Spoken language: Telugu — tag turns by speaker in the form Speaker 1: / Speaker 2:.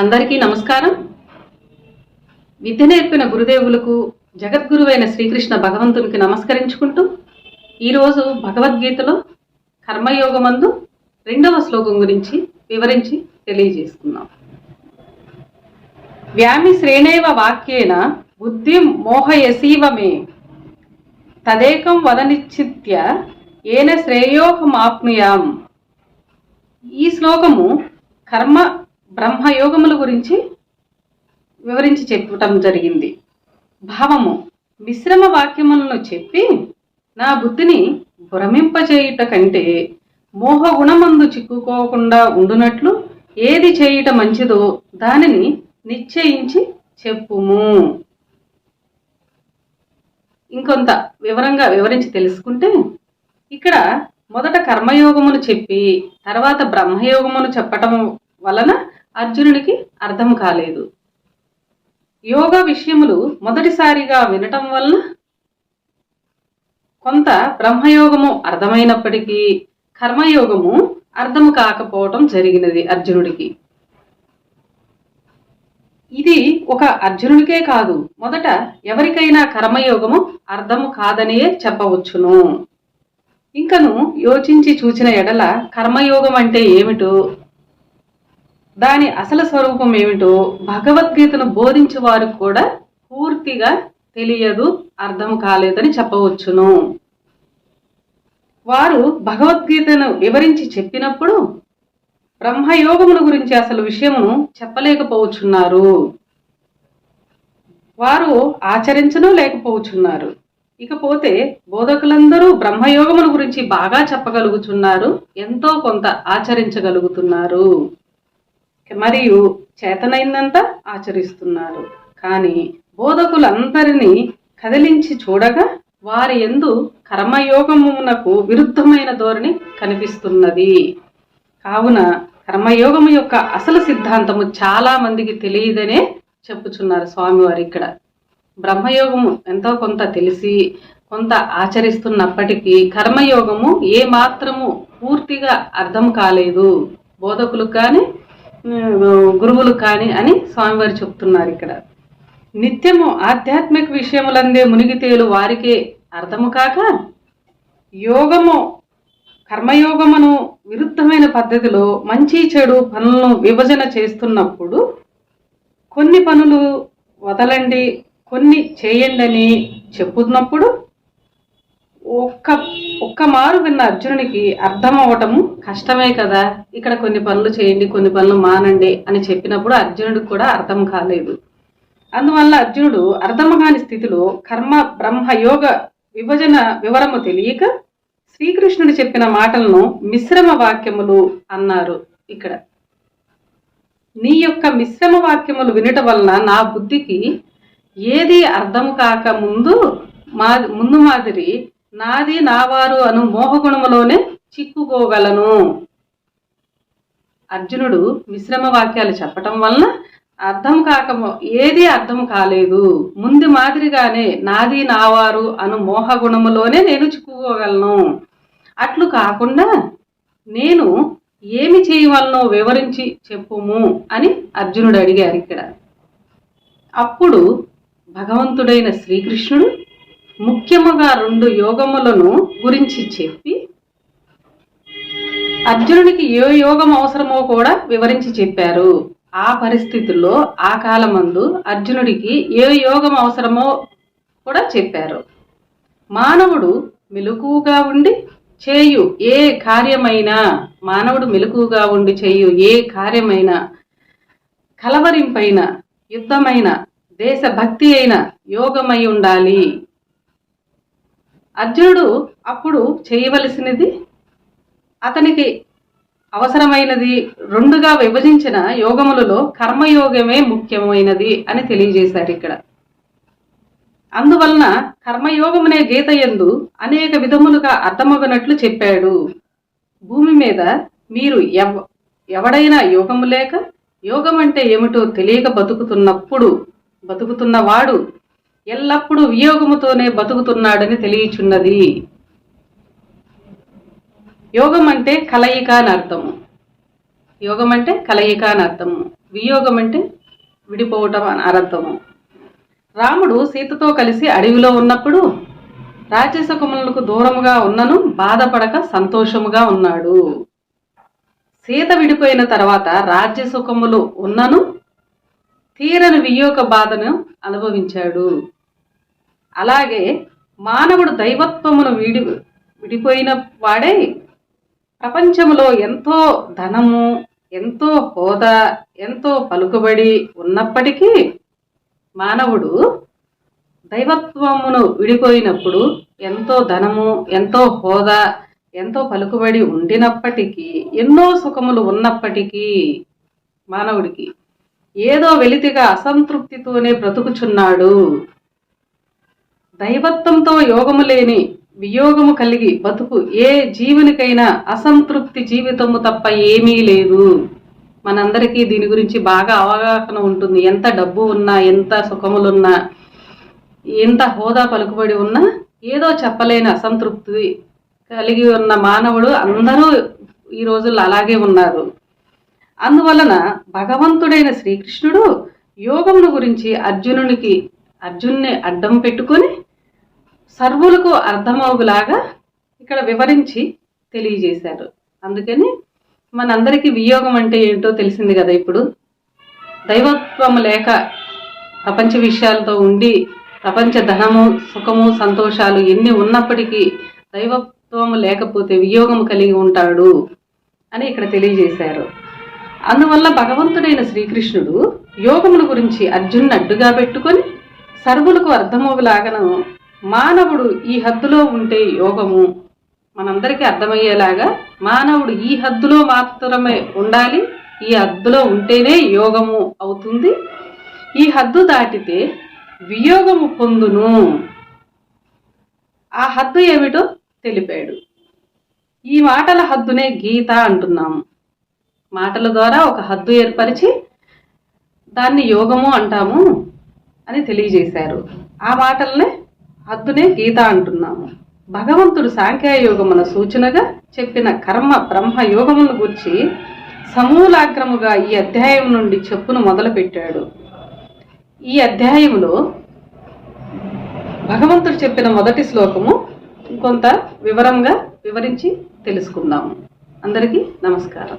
Speaker 1: అందరికీ నమస్కారం. విద్య నేర్పిన గురుదేవులకు జగద్గురువైన శ్రీకృష్ణ భగవంతునికి నమస్కరించుకుంటూ ఈరోజు భగవద్గీతలో కర్మయోగమందు రెండవ శ్లోకం గురించి వివరించి తెలియజేసుకుందాం. వ్యామి శ్రేణేవ వాక్యేన బుద్ధిం మోహయసీవ మే తదేకం వదనిచ్చిత్య ఏన శ్రేయోహమాప్నుయాం. ఈ శ్లోకము కర్మ బ్రహ్మయోగముల గురించి వివరించి చెప్పటం జరిగింది. భావము మిశ్రమ వాక్యములను చెప్పి నా బుద్ధిని భ్రమింపచేయుట కంటే మోహగుణమందు చిక్కుకోకుండా ఉండునట్లు ఏది చేయుట మంచిదో దానిని నిశ్చయించి చెప్పుము. ఇంకొంత వివరంగా వివరించి తెలుసుకుంటే ఇక్కడ మొదట కర్మయోగమును చెప్పి తర్వాత బ్రహ్మయోగమును చెప్పటం వలన అర్జునుడికి అర్థం కాలేదు. యోగ విషయములు మొదటిసారిగా వినటం వలన కొంత బ్రహ్మయోగము అర్థమైనప్పటికీ కర్మయోగము అర్థం కాకపోవటం జరిగినది అర్జునుడికి. ఇది ఒక అర్జునుడికే కాదు మొదట ఎవరికైనా కర్మయోగము అర్థము కాదనే చెప్పవచ్చును. ఇంకను యోచించి చూచిన ఎడల కర్మయోగం అంటే ఏమిటో దాని అసలు స్వరూపం ఏమిటో భగవద్గీతను బోధించే వారికి కూడా పూర్తిగా తెలియదు అర్థం కాలేదని చెప్పవచ్చును. వారు భగవద్గీతను వివరించి చెప్పినప్పుడు బ్రహ్మయోగమును గురించి అసలు విషయమును చెప్పలేకపోవచ్చున్నారు. వారు ఆచరించను లేకపోవచ్చున్నారు. ఇకపోతే బోధకులందరూ బ్రహ్మయోగమును గురించి బాగా చెప్పగలుగుతున్నారు ఎంతో కొంత ఆచరించగలుగుతున్నారు. మరియు చేతనైందంతా ఆచరిస్తున్నారు. కానీ బోధకులందరినీ కదిలించి చూడగా వారి ఎందు కర్మయోగమునకు విరుద్ధమైన ధోరణి కనిపిస్తున్నది. కావున కర్మయోగము యొక్క అసలు సిద్ధాంతము చాలా మందికి తెలియదనే చెప్పుచున్నారు స్వామివారు ఇక్కడ. బ్రహ్మయోగము ఎంతో కొంత తెలిసి కొంత ఆచరిస్తున్నప్పటికీ కర్మయోగము ఏ మాత్రము పూర్తిగా అర్థం కాలేదు. బోధకులకు కానీ గురువులు కానీ అని స్వామివారు చెప్తున్నారు ఇక్కడ. నిత్యము ఆధ్యాత్మిక విషయములందే మునిగితేలు వారికే అర్థము కాక యోగము కర్మయోగమును విరుద్ధమైన పద్ధతిలో మంచి చెడు పనులను విభజన చేస్తున్నప్పుడు కొన్ని పనులు వదలండి కొన్ని చేయండి అని చెప్పుతున్నప్పుడు ఒక్క ఒక్క మారు విన్న అర్జునునికి అర్థం అవ్వటము కష్టమే కదా. ఇక్కడ కొన్ని పనులు చేయండి కొన్ని పనులు మానండి అని చెప్పినప్పుడు అర్జునుడికి కూడా అర్థం కాలేదు. అందువల్ల అర్జునుడు అర్థం కాని స్థితిలో కర్మ బ్రహ్మ యోగ విభజన వివరము తెలియక శ్రీకృష్ణుడు చెప్పిన మాటలను మిశ్రమ వాక్యములు అన్నారు ఇక్కడ. నీ యొక్క మిశ్రమ వాక్యములు వినటం వలన నా బుద్ధికి ఏది అర్థం కాక ముందు మా ముందు మాదిరి నాది నావారు అను మోహగుణములోనే చిక్కుకోగలను. అర్జునుడు మిశ్రమ వాక్యాలు చెప్పటం వలన అర్థం కాక ఏది అర్థం కాలేదు. ముందు మాదిరిగానే నాది నావారు అను మోహగుణములోనే నేను చిక్కుకోగలను. అట్లు కాకుండా నేను ఏమి చేయవలనో వివరించి చెప్పుము అని అర్జునుడు అడిగారు ఇక్కడ. అప్పుడు భగవంతుడైన శ్రీకృష్ణుడు ముఖ్యముగా రెండు యోగములను గురించి చెప్పి అర్జునుడికి ఏ యోగం అవసరమో కూడా వివరించి చెప్పారు. ఆ పరిస్థితుల్లో ఆ కాలమందు అర్జునుడికి ఏ యోగం అవసరమో కూడా చెప్పారు. మానవుడు మెలకుగా ఉండి చేయు ఏ కార్యమైనా మానవుడు మెలకుగా ఉండి చేయు ఏ కార్యమైనా కలవరింపైన యుద్ధమైన దేశభక్తి అయిన యోగమై ఉండాలి. అర్జునుడు అప్పుడు చేయవలసినది అతనికి అవసరమైనది రెండుగా విభజించిన యోగములలో కర్మయోగమే ముఖ్యమైనది అని తెలియజేశారు ఇక్కడ. అందువలన కర్మయోగమనే గీత ఎందు అనేక విధములుగా అర్థమగనట్లు చెప్పాడు. భూమి మీద మీరు ఎవ ఎవడైనా యోగము లేక యోగం అంటే ఏమిటో తెలియక బతుకుతున్నప్పుడు బతుకుతున్నవాడు ఎల్లప్పుడూ వియోగముతోనే బతుకుతున్నాడని తెలియచున్నది. యోగం అంటే కలయిక అని అర్థము. యోగం అంటే కలయిక అని అర్థము. వియోగం అంటే విడిపోవటం అని అర్థము. రాముడు సీతతో కలిసి అడవిలో ఉన్నప్పుడు రాజ్యసుఖములకు దూరముగా ఉన్నను బాధపడక సంతోషముగా ఉన్నాడు. సీత విడిపోయిన తర్వాత రాజ్యసుఖములు ఉన్నను తీరని వియోగ బాధను అనుభవించాడు. అలాగే మానవుడు దైవత్వమును విడి విడిపోయిన వాడే ప్రపంచంలో ఎంతో ధనము ఎంతో హోదా ఎంతో పలుకుబడి ఉన్నప్పటికీ మానవుడు దైవత్వమును విడిపోయినప్పుడు ఎంతో ధనము ఎంతో హోదా ఎంతో పలుకుబడి ఉండినప్పటికీ ఎన్నో సుఖములు ఉన్నప్పటికీ మానవుడికి ఏదో వెలితిగా అసంతృప్తితోనే బ్రతుకుచున్నాడు. దైవత్వంతో యోగము లేని వియోగము కలిగి బతుకు ఏ జీవునికైనా అసంతృప్తి జీవితము తప్ప ఏమీ లేదు. మనందరికీ దీని గురించి బాగా అవగాహన ఉంటుంది. ఎంత డబ్బు ఉన్నా ఎంత సుఖములున్నా ఎంత హోదా పలుకుబడి ఉన్నా ఏదో చెప్పలేని అసంతృప్తి కలిగి ఉన్న మానవుడు అందరూ ఈ రోజుల్లో అలాగే ఉన్నారు. అందువలన భగవంతుడైన శ్రీకృష్ణుడు యోగమును గురించి అర్జునునికి అర్జున్ని అడ్డం పెట్టుకొని సర్వులకు అర్థమవులాగా ఇక్కడ వివరించి తెలియజేశారు. అందుకని మనందరికీ వియోగం అంటే ఏంటో తెలిసింది కదా ఇప్పుడు. దైవత్వం లేక ప్రపంచ విషయాలతో ఉండి ప్రపంచ ధనము సుఖము సంతోషాలు ఎన్ని ఉన్నప్పటికీ దైవత్వము లేకపోతే వియోగం కలిగి ఉంటాడు అని ఇక్కడ తెలియజేశారు. అందువల్ల భగవంతుడైన శ్రీకృష్ణుడు యోగముల గురించి అర్జున్ అడ్డుగా పెట్టుకొని సర్వులకు అర్థమవులాగను మానవుడు ఈ హద్దులో ఉంటే యోగము. మనందరికీ అర్థమయ్యేలాగా మానవుడు ఈ హద్దులో మాత్రమే ఉండాలి ఈ హద్దులో ఉంటేనే యోగము అవుతుంది. ఈ హద్దు దాటితే వియోగము పొందును. ఆ హద్దు ఏమిటో తెలిపాడు. ఈ మాటల హద్దునే గీత అంటున్నాము మాటల ద్వారా ఒక హద్దు ఏర్పరిచి దాన్ని యోగము అంటాము అని తెలియజేశారు. ఆ మాటలనే అద్దునే గీత అంటున్నాము. భగవంతుడు సాంఖ్యయోగమున సూచనగా చెప్పిన కర్మ బ్రహ్మ యోగమును గురించి సమూలాగ్రముగా ఈ అధ్యాయం నుండి చెప్పును మొదలుపెట్టాడు. ఈ అధ్యాయంలో భగవంతుడు చెప్పిన మొదటి శ్లోకము కొంత వివరంగా వివరించి తెలుసుకుందాము. అందరికీ నమస్కారం.